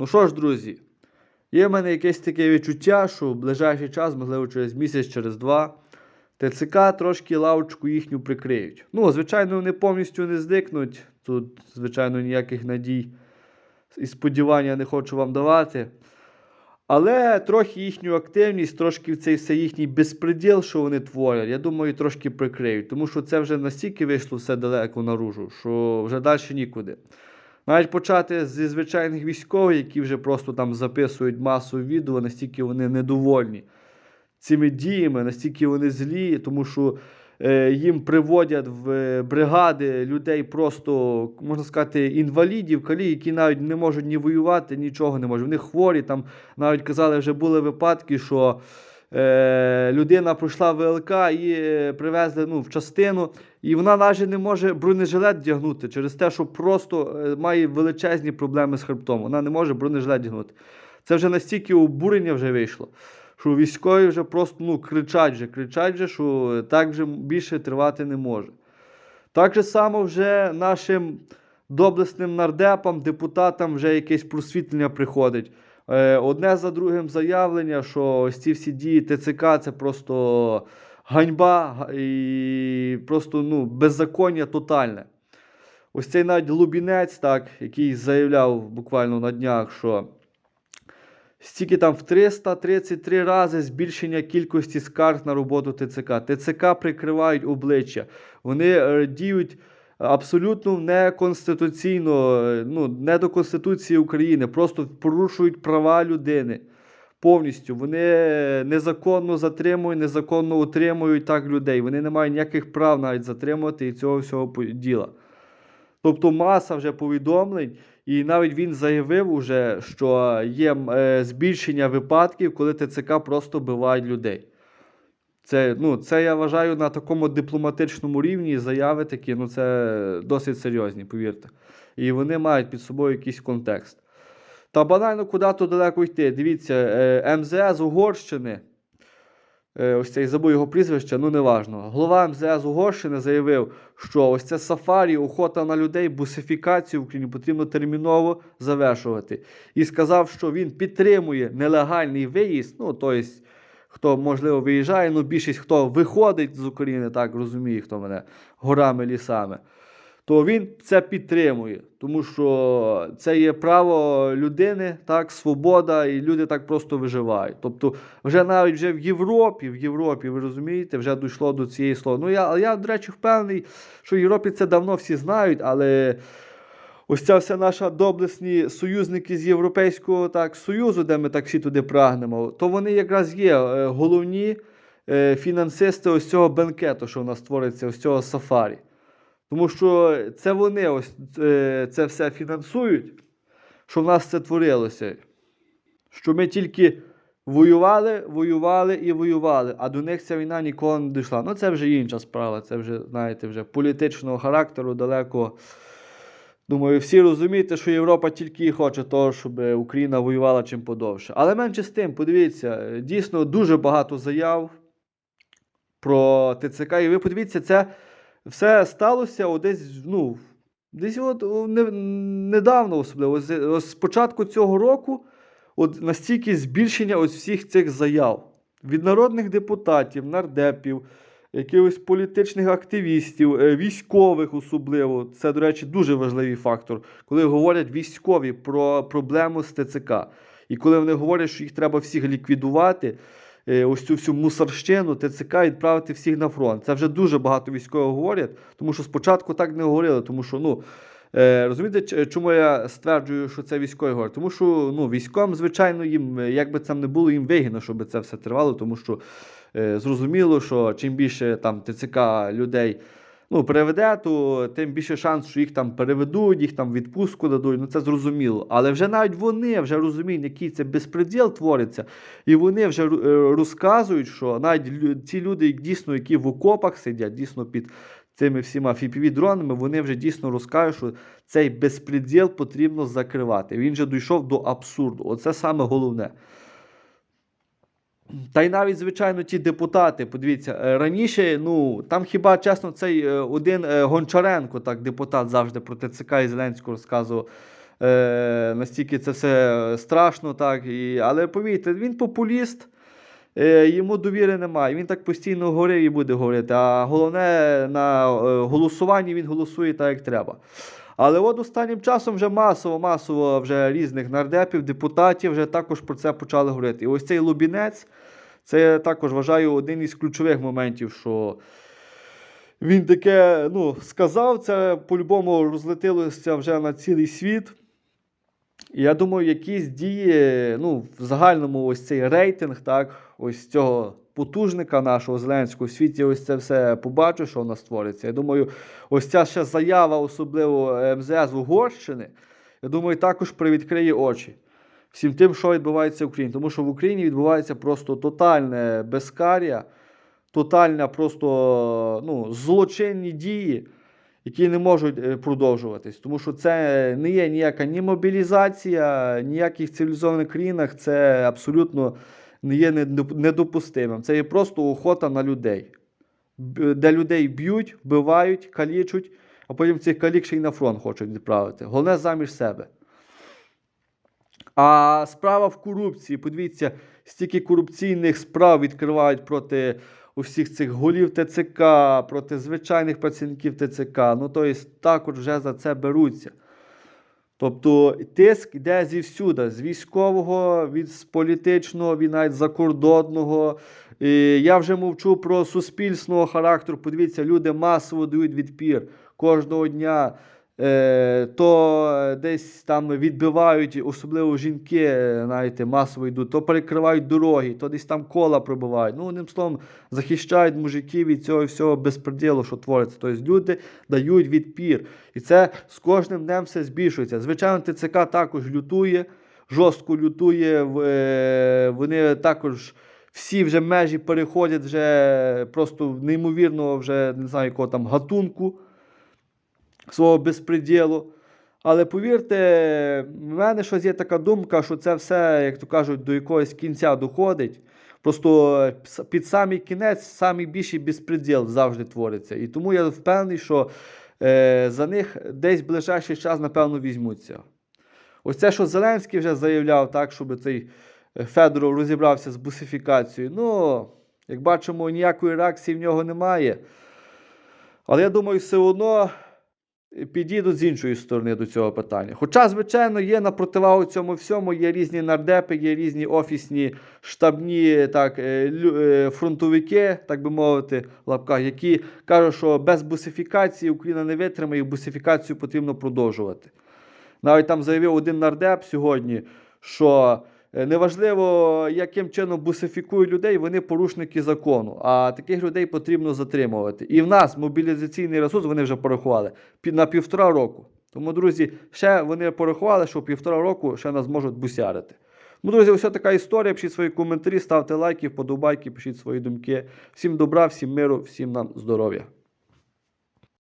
Ну що ж, друзі, є в мене якесь таке відчуття, що в ближайший час, можливо, через місяць, через два, ТЦК трошки лавочку їхню прикриють. Ну, звичайно, вони повністю не зникнуть. Тут, звичайно, ніяких надій і сподівання не хочу вам давати. Але трохи їхню активність, трошки цей все їхній безпреділ, що вони творять, я думаю, трошки прикриють. Тому що це вже настільки вийшло все далеко наружу, що вже далі нікуди. Навіть почати зі звичайних військових, які вже просто там записують масу відео, настільки вони недовольні цими діями, настільки вони злі, тому що е, їм приводять в е, бригади людей просто, можна сказати, інвалідів, калі, які навіть не можуть ні воювати, нічого не можуть. Вони хворі. Там навіть казали, вже були випадки, що е, людина пройшла ВЛК і е, привезли ну, в частину, і вона навіть не може бронежилет вдягнути через те, що просто е, має величезні проблеми з хребтом. Вона не може бронежилет вдягнути. Це вже настільки обурення вже вийшло що військові вже просто ну, кричать, вже, кричать, вже, що так вже більше тривати не може. Так же само вже нашим доблесним нардепам, депутатам вже якесь просвітлення приходить. Е, Одне за другим заявлення, що ось ці всі дії ТЦК це просто ганьба і просто ну, беззаконня тотальне. Ось цей навіть Лубінець, так, який заявляв буквально на днях, що стільки там в 333 рази збільшення кількості скарг на роботу ТЦК. ТЦК прикривають обличчя. Вони е, діють абсолютно неконституційно, ну, не до Конституції України, просто порушують права людини. Повністю вони незаконно затримують, незаконно утримують так людей. Вони не мають ніяких прав навіть затримувати і цього всього діла. Тобто маса вже повідомлень, і навіть він заявив уже, що є е, збільшення випадків, коли ТЦК просто бивають людей. Це, ну, це я вважаю на такому дипломатичному рівні заяви такі, ну це досить серйозні, повірте. І вони мають під собою якийсь контекст. Та банально куди то далеко йти. Дивіться, е, МЗС Угорщини, е, ось цей забув його прізвище, ну неважно. Голова МЗС Угорщини заявив, що ось це сафарі, охота на людей, бусифікацію в Україні потрібно терміново завершувати. І сказав, що він підтримує нелегальний виїзд. Ну, тобто, хто можливо виїжджає, ну більшість хто виходить з України, так розуміє, хто мене горами, лісами. То він це підтримує, тому що це є право людини, так, свобода, і люди так просто виживають. Тобто, вже навіть вже в Європі, в Європі, ви розумієте, вже дійшло до цієї слова. Ну я, я, до речі, впевнений, що в Європі це давно всі знають, але ось ця вся наша доблесні союзники з Європейського так, Союзу, де ми так всі туди прагнемо, то вони якраз є е, головні е, фінансисти ось цього бенкету, що в нас твориться, ось цього сафарі. Тому що це вони ось е, це все фінансують, що в нас це творилося. Що ми тільки воювали, воювали і воювали, а до них ця війна ніколи не дійшла. Ну, це вже інша справа, це вже, знаєте, вже політичного характеру далеко. Думаю, всі розумієте, що Європа тільки і хоче того, щоб Україна воювала чим подовше. Але менше з тим, подивіться, дійсно дуже багато заяв про ТЦК. І ви подивіться, це все сталося о, десь, ну, десь от, не, недавно, особливо. З початку цього року от настільки збільшення ось всіх цих заяв від народних депутатів, нардепів, якихось політичних активістів, е, військових особливо. Це, до речі, дуже важливий фактор, коли говорять військові про проблему з ТЦК. І коли вони говорять, що їх треба всіх ліквідувати, е, ось цю всю мусорщину, ТЦК відправити всіх на фронт. Це вже дуже багато військових говорять, тому що спочатку так не говорили, тому що, ну. Е, розумієте, чому я стверджую, що це військові говорять? Тому що ну, військовим, звичайно, їм, як би це не було, їм вигідно, щоб це все тривало, тому що зрозуміло, що чим більше там ТЦК людей ну, переведе, то тим більше шанс, що їх там переведуть, їх там відпустку дадуть. Ну це зрозуміло. Але вже навіть вони вже розуміють, який це безпреділ твориться, і вони вже е, розказують, що навіть ті люди, дійсно, які в окопах сидять, дійсно під цими всіма FPV-дронами, вони вже дійсно розкажуть, що цей безпреділ потрібно закривати. Він же дійшов до абсурду. Оце саме головне. Та й навіть, звичайно, ті депутати, подивіться, е, раніше, ну, там хіба чесно, цей е, один е, Гончаренко, так, депутат завжди про ТЦК і Зеленського розказував. е, настільки це все страшно, так. І, але повірте, він популіст. Е, Йому довіри немає. Він так постійно говорив і буде говорити. А головне, на голосуванні він голосує так, як треба. Але от останнім часом вже масово, масово вже різних нардепів, депутатів вже також про це почали говорити. І ось цей Лубінець, це я також вважаю один із ключових моментів, що він таке ну, сказав, це по-любому розлетілося вже на цілий світ. Я думаю, якісь дії, ну, в загальному ось цей рейтинг, так, ось цього потужника нашого Зеленського в світі, ось це все побачу, що у нас твориться. Я думаю, ось ця ще заява, особливо МЗС Угорщини, я думаю, також привідкриє очі всім тим, що відбувається в Україні. Тому що в Україні відбувається просто тотальне безкар'я, тотальна просто ну, злочинні дії які не можуть е, продовжуватись. Тому що це не є ніяка ні мобілізація, ніяких цивілізованих країнах це абсолютно не є недоп- недопустимим. Це є просто охота на людей, де людей б'ють, вбивають, калічуть, а потім цих калік ще й на фронт хочуть відправити. Головне заміж себе. А справа в корупції. Подивіться, стільки корупційних справ відкривають проти усіх цих голів ТЦК, проти звичайних працівників ТЦК. Ну, тобто, також вже за це беруться. Тобто тиск йде зівсюди, з військового, від з політичного, від навіть закордонного. І я вже мовчу про суспільного характеру. Подивіться, люди масово дають відпір кожного дня. Е, то десь там відбивають, особливо жінки, е, знаєте, масово йдуть, то перекривають дороги, то десь там кола пробивають. Ну, одним словом, захищають мужиків від цього всього безпреділу, що твориться. Тобто люди дають відпір. І це з кожним днем все збільшується. Звичайно, ТЦК також лютує, жорстко лютує. е, Вони також. Всі вже межі переходять вже просто неймовірно, вже не знаю якого там гатунку свого безпреділу. Але повірте, в мене щось є така думка, що це все, як то кажуть, до якогось кінця доходить. Просто під самий кінець самий більший безпреділ завжди твориться. І тому я впевнений, що е, за них десь ближайший час, напевно, візьмуться. Ось це, що Зеленський вже заявляв, так, щоб цей е, Федоров розібрався з бусифікацією. Ну, як бачимо, ніякої реакції в нього немає. Але я думаю, все одно підійдуть з іншої сторони до цього питання. Хоча, звичайно, є на противагу цьому всьому, є різні нардепи, є різні офісні штабні так, е, е, фронтовики, так би мовити, лапках, які кажуть, що без бусифікації Україна не витримає, і бусифікацію потрібно продовжувати. Навіть там заявив один нардеп сьогодні, що неважливо, яким чином бусифікують людей, вони порушники закону. А таких людей потрібно затримувати. І в нас мобілізаційний ресурс вони вже порахували на півтора року. Тому, друзі, ще вони порахували, що півтора року ще нас можуть бусярити. Ну, друзі, ось така історія. Пишіть свої коментарі, ставте лайки, вподобайки, пишіть свої думки. Всім добра, всім миру, всім нам здоров'я.